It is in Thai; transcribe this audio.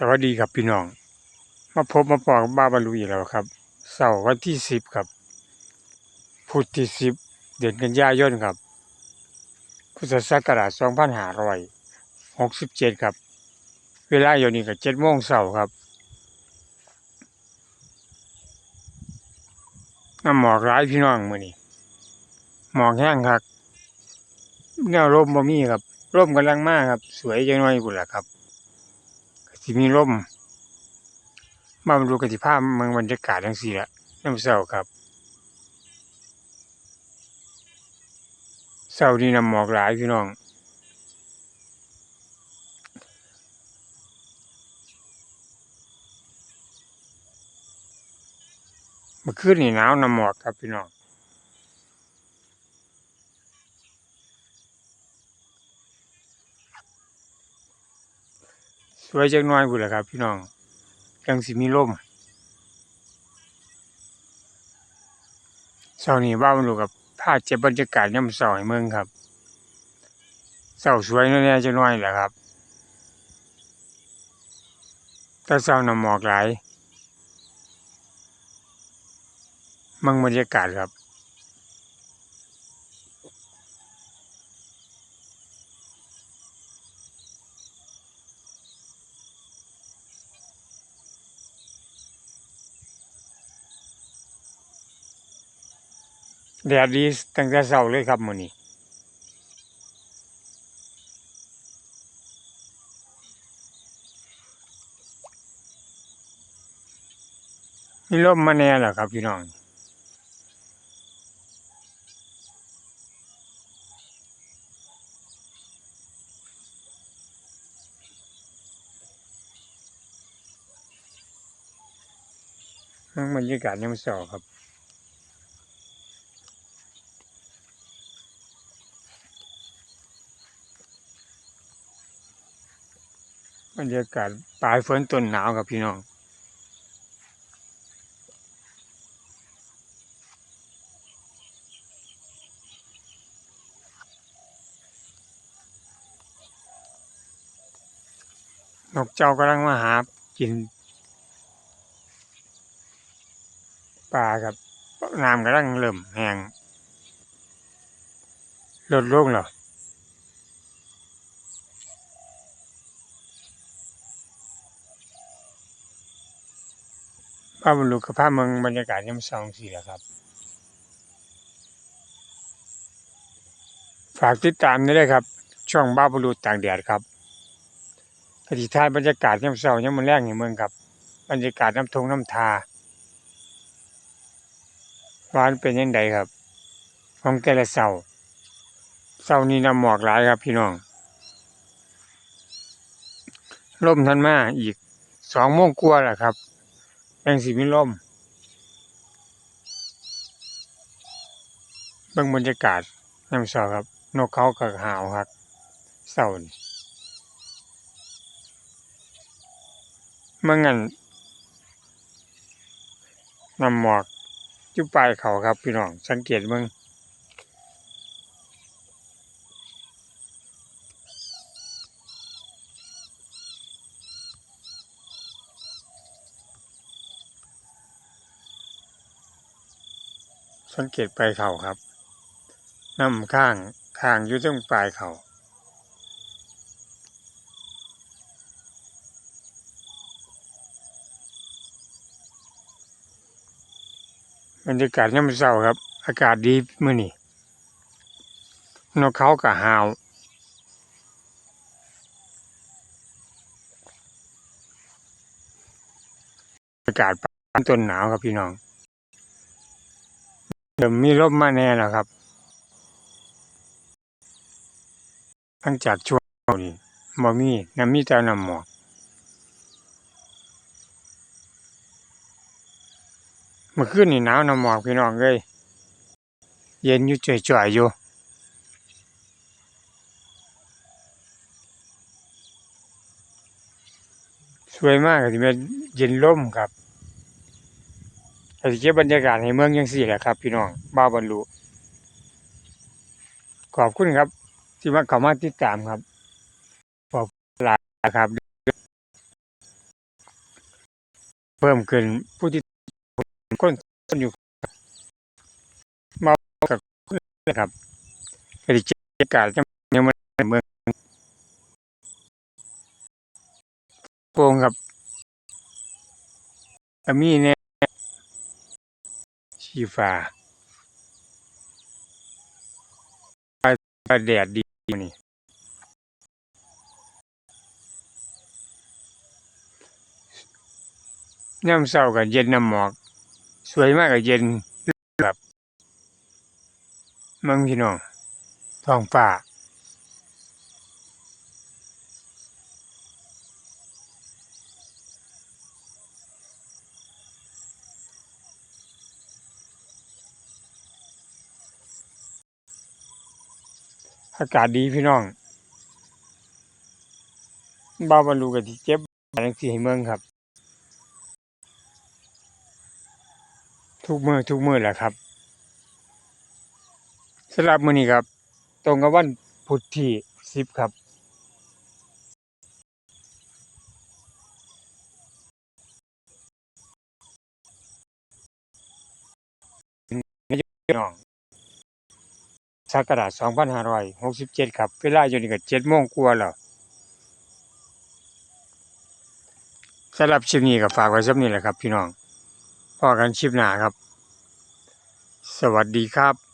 สวัสดีครับพี่น้อง มาพบมาปอกบ้าบรรลุอีกแล้วครับเสาร์วันที่สิบครับ พุธที่สิบเดือนกันยายนครับ พุทธศักราชสองพันห้าร้อยหกสิบเจ็ดครับ เวลาอยู่นี่ก็เจ็ดโมงเสาร์ครับน้ำหมอกร้ายพี่น้องมือนี้หมอกแห้งครับแนวร่มบ่มีครับร่มกำลังมากครับ สวยจังน้อยบุญละครับ สิมีร่มมาดูกติภาพเมืองบรรยากาศทั้งสี่ละน้ำเศร้าครับเศร้านี่น้ำหมอกหลายพี่น้องเมื่อคืนนี่หนาวน้ำหมอกครับพี่น้อง สวยจังน้อยบุญละครับ พี่น้องจังสิมีร่มเศร้านี่บ้ามันดูกับภาพเจ็บบรรยากาศย่ำเศร้าให้เมืองครับเศร้าสวยแน่ๆจังน้อยแหละครับแต่เศร้าน้ำหมอกหลายมืองบรรยากาศครับ แดดดีตั้งแต่เช้าเลยครับมื้อนี้มีลมมาแน่แล้วครับพี่น้องบรรยากาศยามเช้าครับ บรรยากาศปลายฝนต้นหนาวครับพี่น้องนกเจ้ากำลังมาหากินปลาครับน้ำกำลังเริ่มแห้งลดลงแล้ว ภาพบรรลุกับภาพเมืองบรรยากาศยามเช้าสี่แหละครับ ฝากติดตามได้เลยครับ ช่องบ้าบรรลุต่างแดดครับกติทายบรรยากาศยามเช้ายามมื้อแรกในเมืองครับ บรรยากาศน้ำทงน้ำทาร้านเป็นยังไงครับของแต่ละเช้าเช้านี้น้ำหมอกหลายครับพี่น้องลมทันมาอีกสองโมงกว่าแหล้วครับ แรงสีมิลมเบื้องบรรยากาศน้ำสอครับ นกเขากับหาวครับเสานี่เมื่องั้นนำหมอกจุปลายเขาครับ พี่น้อง สังเกตเบิ่ง สังเกตปลายเข่าครับน้ำข้างข้างอยู่ตรงปลายเขาบรรยากาศยามเช้าครับ อากาศดีมื้อนี้นกเขากับหาวอากาศปานต้นหนาวครับพี่น้อง เริ่มมีลมมาแน่แล้วครับหลังจากช่วงนี้บ่มีน้ำมีแต่น้ำหมอกเมื่อคืนนี่หนาวน้ำหมอกพี่น้องเอ้ยเย็นอยู่จ่อยๆอยู่สวยมากที่เป็นเย็นล่มครับ สิเก็บบรรยากาศให้เมืองจังซี่แหละครับ พี่น้องบ้าบรรลุขอบคุณครับ ที่มาเข้ามาติดตามครับขอบคุณหลายครับ เพิ่มขึ้นผู้ที่คนคนอยู่เมากับนครับคดีเจ็ดการจังยังมันเมืองโป่งครับมีเนี่ย ชีฟ้าฟ้แดดดีนี่น้ำเศร้ากับเย็นน้ำหมอก สวยมากกับเย็นแบบมังพี่น้องท้องฟ้า อากาศดีพี่น้องบ้าวบรรลุกับที่เจ็บอันนั้นสิให้เมืองครับ ทุกมือทุกมือแหละครับสำหรับมื้อนี้ครับ ตรงกับวันพุธที่สิบครับพี่น้อง ศักราช2567 ครับ เวลาอยู่นี่ก็ดโมงกว่าแล้วสำหรับชิปนี้ก็ฝากไว้ส่ำนี้แหละครับ พี่น้องพอกันชิปหน้าครับ สวัสดีครับ